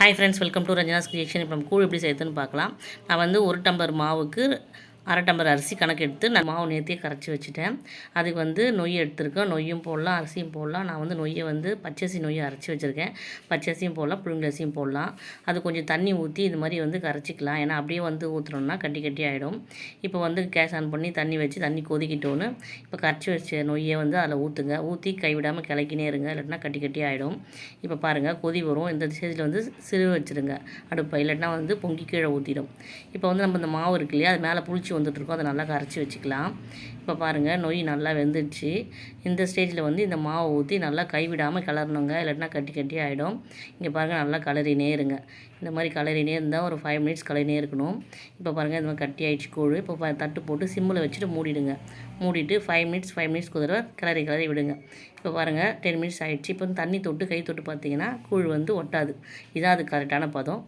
Hi friends welcome to Ranjana's creation இப்போ நம்ம கூழ் எப்படி செய்யுதுன்னு பார்க்கலாம். நான் வந்து ஒரு டம்ளர் மாவுக்கு அரை டம்ளர் அரிசி கணக்கு எடுத்து நான் மாவு நேர்த்தியே கரைச்சி வச்சுட்டேன். அதுக்கு வந்து நொய் எடுத்திருக்கேன். நொய்யும் போடலாம் அரிசியும் போடலாம். நான் வந்து நொய்யை வந்து பச்சரிசி நொய்யை அரைச்சி வச்சுருக்கேன். பச்சரிசியும் போடலாம் புழுங்கரிசியும் போடலாம். அது கொஞ்சம் தண்ணி ஊற்றி இது மாதிரி வந்து கரைச்சிக்கலாம். ஏன்னா அப்படியே வந்து ஊற்றுனோம்னா கட்டி கட்டி ஆகிடும் இப்போ வந்து கேஸ் ஆன் பண்ணி தண்ணி வச்சு தண்ணி கொதிக்கிட்டோன்னு இப்போ கரைச்சி வச்ச நொய்யை வந்து அதில் ஊற்றுங்க ஊற்றி கைவிடாமல் கிளக்கினே இருங்க. இல்லைன்னா கட்டி கட்டி ஆகிடும் இப்போ பாருங்கள் கொதி வரும். இந்த ஸ்டேஜில் வந்து சிறு வச்சுருங்க. அடுப்பை. இல்லைன்னா வந்து பொங்கி கீழே ஊற்றிடும் இப்போ வந்து நம்ம இந்த மாவு இருக்கு இல்லையா அது மேலே புளிச்சு வந்துட்டுருக்கோம். அதை நல்லா கரைச்சி வச்சுக்கலாம். இப்போ பாருங்கள் நொய் நல்லா வெந்துடுச்சு. இந்த ஸ்டேஜில் வந்து இந்த மாவை ஊற்றி நல்லா கைவிடாமல் கிளறணுங்க. இல்லைன்னா கட்டி கட்டி ஆகிடும் இங்கே பாருங்கள் நல்லா கலரினே இருங்க. இந்த மாதிரி கலரினே இருந்தால் ஒரு ஃபைவ் மினிட்ஸ் கலரினே இருக்கணும். இப்போ பாருங்கள் இந்த மாதிரி கட்டி ஆகிடுச்சு கூழ். இப்போ தட்டு போட்டு சிம்மில் வச்சுட்டு மூடிடுங்க. மூடிட்டு ஃபைவ் மினிட்ஸ் ஃபைவ் மினிட்ஸ் குதிரை கிளறி கிளறி விடுங்க. இப்போ பாருங்கள் டென் மினிட்ஸ் ஆகிடுச்சு இப்போ தண்ணி தொட்டு கை தொட்டு பார்த்தீங்கன்னா கூழ் வந்து ஒட்டாது. இதான் அது கரெக்டான பதம்.